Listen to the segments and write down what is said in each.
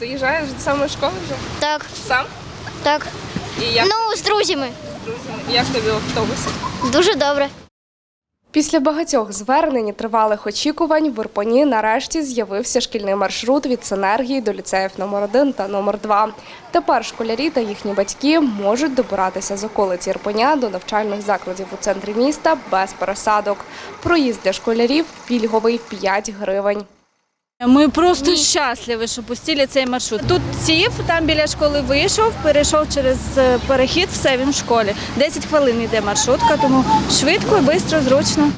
Доїжджаєш саме з школи вже? Так, Сам? так. І як, Ну, з друзями. З друзями? як тобі в автобусі? Дуже добре. Після багатьох звернень і тривалих очікувань в Ірпені нарешті з'явився шкільний маршрут від Синергії до ліцеїв номер 1 та номер 2 Тепер школярі та їхні батьки можуть добиратися з околиць Ірпеня до навчальних закладів у центрі міста без пересадок. Проїзд для школярів пільговий 5 гривень. Ми просто щасливі, що пустили цей маршрут. Тут сів, там біля школи вийшов, перейшов через е, перехід, все він в школі. 10 хвилин йде маршрутка, тому швидко, швидко, зручно.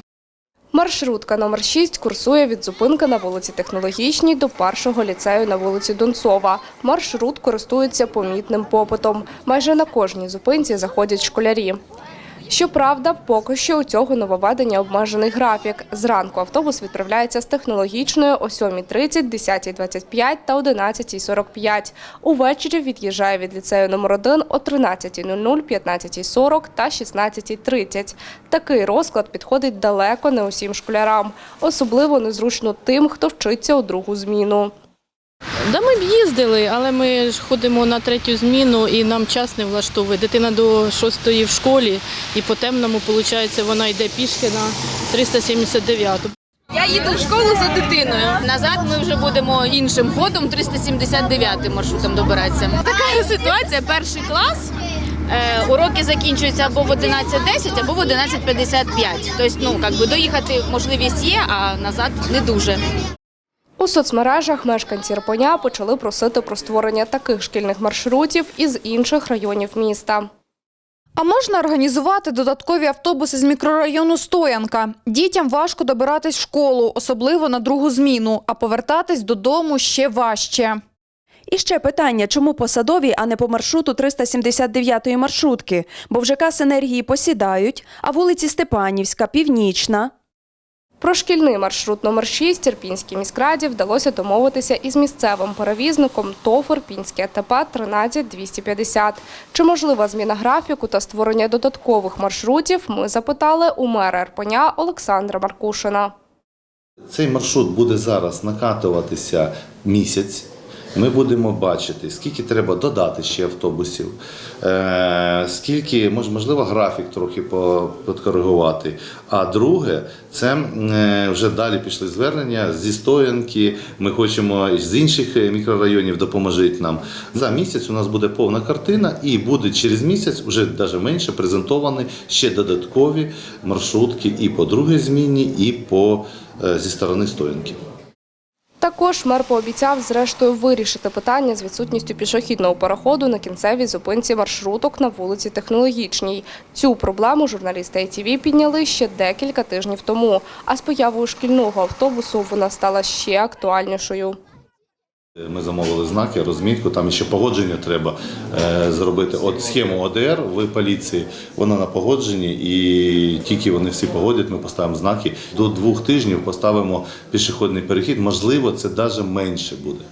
Маршрутка номер 6 курсує від зупинки на вулиці Технологічній до першого ліцею на вулиці Донцова. Маршрут користується помітним попитом. Майже на кожній зупинці заходять школярі. Щоправда, поки що у цього нововведення обмежений графік. Зранку автобус відправляється з технологічної о 7.30, 10.25 та 11.45. Увечері від'їжджає від ліцею номер 1 о 13.00, 15.40 та 16.30. Такий розклад підходить далеко не усім школярам. Особливо незручно тим, хто вчиться у другу зміну. Да, ми б їздили, але ми ж ходимо на третю зміну і нам час не влаштовує. Дитина до шостої в школі, і по темному, виходить, вона йде пішки на 379. Я їду в школу за дитиною. Назад ми вже будемо іншим ходом 379 маршрутом добиратися. Така ситуація. Перший клас. Е, уроки закінчуються або в 11.10, або в 11.55. Тобто, ну, як би доїхати можливість є, а назад не дуже. У соцмережах мешканці Ірпеня почали просити про створення таких шкільних маршрутів із інших районів міста. А можна організувати додаткові автобуси з мікрорайону Стоянка. Дітям важко добиратись в школу, особливо на другу зміну, а повертатись додому ще важче. І ще питання, чому по садовій, а не по маршруту 379-ї маршрутки? Бо в ЖК «Синергії» посідають, а вулиці Степанівська, Північна. Про шкільний маршрут номер 6 Ірпінській міськраді вдалося домовитися із місцевим перевізником ТОВ Ірпінське АТП 13250. Чи можлива зміна графіку та створення додаткових маршрутів, ми запитали у мера Ірпеня Олександра Маркушина. Цей маршрут буде зараз накатуватися місяць. Ми будемо бачити, скільки треба додати ще автобусів, е, скільки можливо графік трохи по- підкоригувати. А друге, це е, вже далі пішли звернення зі стоянки. Ми хочемо з інших е, мікрорайонів допоможіть нам. За місяць у нас буде повна картина, і буде через місяць, вже навіть менше, презентовані ще додаткові маршрутки і по другій зміні, і по зі сторони стоянки. Також мер пообіцяв зрештою вирішити питання з відсутністю пішохідного переходу на кінцевій зупинці маршруток на вулиці Технологічній. Цю проблему журналісти ITV підняли ще декілька тижнів тому. А з появою шкільного автобусу вона стала ще актуальнішою. Ми замовили знаки, розмітку. Там ще погодження треба е, зробити. От схему ОДР в поліції вона на погодженні, і тільки вони всі погодять, ми поставимо знаки. До двох тижнів поставимо пішохідний перехід. Можливо, це навіть менше буде.